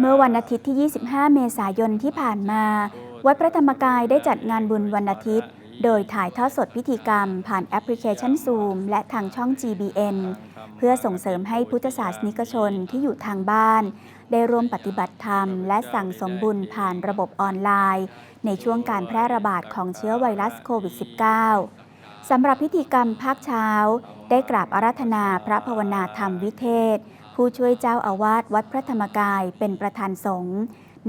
เมื่อวันอาทิตย์ที่ 25 เมษายนที่ผ่านมา วัดพระธรรมกายได้จัดงานบุญวันอาทิตย์ โดยถ่ายทอดสดพิธีกรรม ผ่านแอปพลิเคชัน Zoom และทางช่อง GBN เพื่อส่งเสริมให้พุทธศาสนิกชนที่อยู่ทางบ้าน ได้ร่วมปฏิบัติธรรม และสั่งสมบุญผ่านระบบออนไลน์ ในช่วงการแพร่ระบาดของเชื้อไวรัสโควิด -19 สำหรับพิธีกรรมภาคเช้า ได้กราบอาราธนาพระภาวนาธรรมวิเทศ ผู้ช่วยเจ้าอาวาสวัดพระธรรมกายเป็นประธานสงฆ์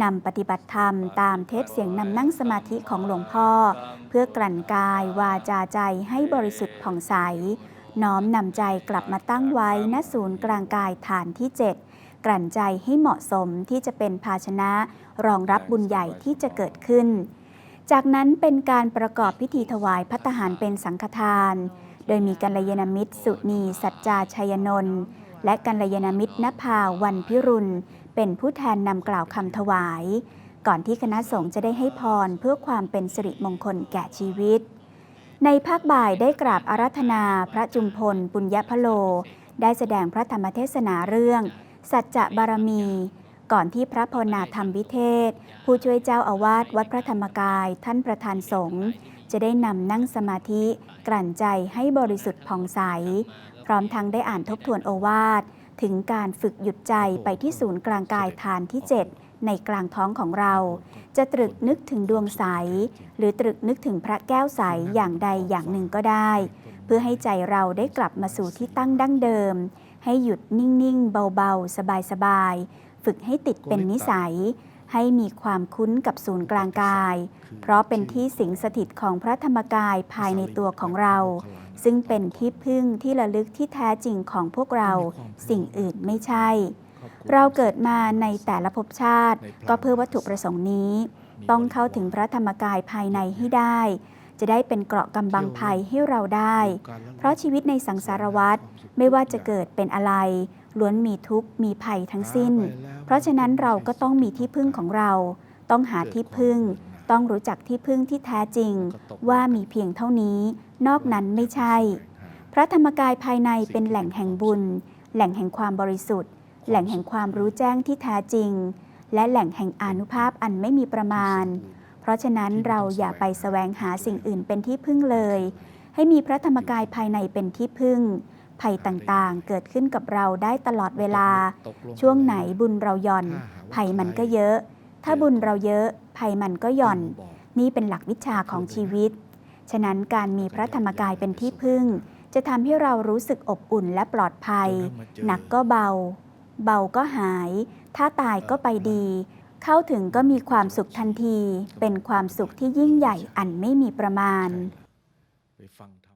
นำปฏิบัติธรรมตามเทปเสียงนำนั่งสมาธิของหลวงพ่อ เพื่อกลั่นกายวาจาใจให้บริสุทธิ์ผ่องใส น้อมนำใจกลับมาตั้งไว้ณศูนย์กลางกายฐานที่ 7 กลั่นใจให้เหมาะสมที่จะเป็นภาชนะ รองรับบุญใหญ่ที่จะเกิดขึ้น จากนั้นเป็นการประกอบพิธีถวายพัตหารเป็นสังฆทาน โดยมีกัลยาณมิตร สุนีสัจจาชัยนนท์ และกัลยาณมิตรนภาวันพิรุณ เป็นผู้แทนนำกล่าวคำถวาย ก่อนที่คณะสงฆ์จะได้ให้พรเพื่อความเป็นสิริมงคลแก่ชีวิต ในภาคบ่ายได้กราบอารัธนาพระจุมพล ปุญญพโล ได้แสดงพระธรรมเทศนาเรื่อง สัจจะบารมี ก่อนที่พระพนาธรรมวิเทศ ผู้ช่วยเจ้าอาวาสวัดพระธรรมกายท่านประธานสงฆ์จะได้นำนั่งสมาธิกลั่นใจให้บริสุทธิ์ผ่องใส พร้อมทั้งได้อ่านทบทวนโอวาท ถึงการฝึกหยุดใจไปที่ศูนย์กลางกายฐานที่ 7 ในกลางท้องของเรา จะตรึกนึกถึงดวงใส หรือตรึกนึกถึงพระแก้วใสอย่างใดอย่างหนึ่งก็ได้ เพื่อให้ใจเราได้กลับมาสู่ที่ตั้งดั้งเดิม ให้หยุดนิ่งๆ เบาๆ สบายๆ ฝึกให้ติดเป็นนิสัย ให้มีความคุ้นกับศูนย์กลางกาย เพราะเป็นที่สิงสถิตของพระธรรมกายภายในตัวของเรา ซึ่งเป็นที่พึ่งที่ระลึกที่แท้จริงของพวกเรา สิ่งอื่นไม่ใช่ เราเกิดมาในแต่ละภพชาติ ก็เพื่อวัตถุประสงค์นี้ ต้องเข้าถึงพระธรรมกายภายในให้ได้ จะได้เป็นเกราะกำบังภัยให้เราได้ เพราะชีวิตในสังสารวัฏไม่ว่าจะเกิดเป็นอะไรล้วนมีทุกข์มีภัยทั้งสิ้น เพราะฉะนั้นเราก็ต้องมีที่พึ่งของเรา ต้องหาที่พึ่ง ต้องรู้จักที่พึ่งที่แท้จริง ว่ามีเพียงเท่านี้ นอกนั้นไม่ใช่ พระธรรมกายภายในเป็นแหล่งแห่งบุญ แหล่งแห่งความบริสุทธิ์ แหล่งแห่งความรู้แจ้งที่แท้จริง และแหล่งแห่งอนุภาพอันไม่มีประมาณ เพราะฉะนั้นเราอย่าไปแสวงหาสิ่งอื่นเป็นที่พึ่งเลย ให้มีพระธรรมกายภายในเป็นที่พึ่ง ภัยต่างๆ เกิดขึ้นกับเราได้ตลอดเวลา ช่วงไหนบุญเราหย่อน ภัยมันก็เยอะ ถ้าบุญเราเยอะ ภัยมันก็หย่อน นี่เป็นหลักวิชาของชีวิต ฉะนั้นการมีพระธรรมกายเป็นที่พึ่ง จะทำให้เรารู้สึกอบอุ่นและปลอดภัย หนักก็เบา เบาก็หาย ถ้าตายก็ไปดี เข้าถึงก็มีความสุขทันที เป็นความสุขที่ยิ่งใหญ่อันไม่มีประมาณ